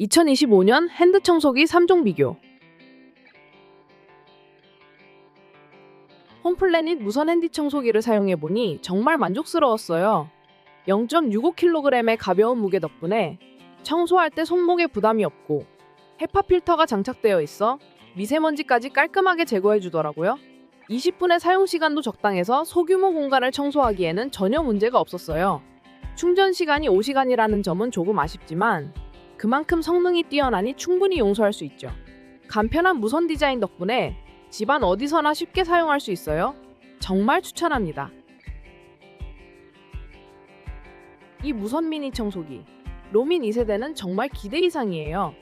2025년 핸드 청소기 3종 비교. 홈플래닛 무선 핸디 청소기를 사용해 보니 정말 만족스러웠어요. 0.65kg의 가벼운 무게 덕분에 청소할 때 손목에 부담이 없고 헤파 필터가 장착되어 있어 미세먼지까지 깔끔하게 제거해 주더라고요. 20분의 사용 시간도 적당해서 소규모 공간을 청소하기에는 전혀 문제가 없었어요. 충전 시간이 5시간이라는 점은 조금 아쉽지만 그만큼 성능이 뛰어나니 충분히 용서할 수 있죠. 간편한 무선 디자인 덕분에 집안 어디서나 쉽게 사용할 수 있어요. 정말 추천합니다. 이 무선 미니 청소기 로민 2세대는 정말 기대 이상이에요.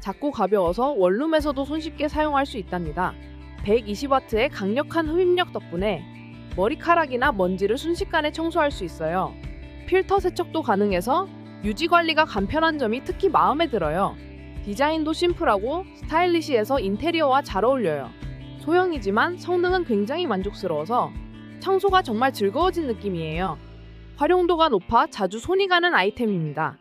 작고 가벼워서 원룸에서도 손쉽게 사용할 수 있답니다. 120W의 강력한 흡입력 덕분에 머리카락이나 먼지를 순식간에 청소할 수 있어요. 필터 세척도 가능해서 유지 관리가 간편한 점이 특히 마음에 들어요. 디자인도 심플하고 스타일리시해서 인테리어와 잘 어울려요. 소형이지만 성능은 굉장히 만족스러워서 청소가 정말 즐거워진 느낌이에요. 활용도가 높아 자주 손이 가는 아이템입니다.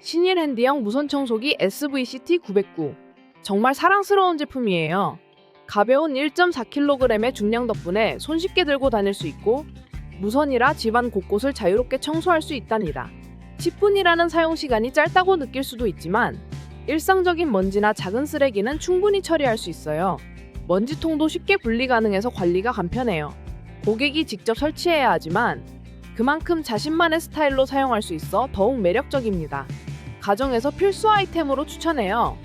신일 핸디형 무선 청소기 SVCT 909 정말 사랑스러운 제품이에요. 가벼운 1.4kg의 중량 덕분에 손쉽게 들고 다닐 수 있고 무선이라 집안 곳곳을 자유롭게 청소할 수 있답니다. 10분이라는 사용 시간이 짧다고 느낄 수도 있지만 일상적인 먼지나 작은 쓰레기는 충분히 처리할 수 있어요. 먼지통도 쉽게 분리 가능해서 관리가 간편해요. 고객이 직접 설치해야 하지만 그만큼 자신만의 스타일로 사용할 수 있어 더욱 매력적입니다. 가정에서 필수 아이템으로 추천해요.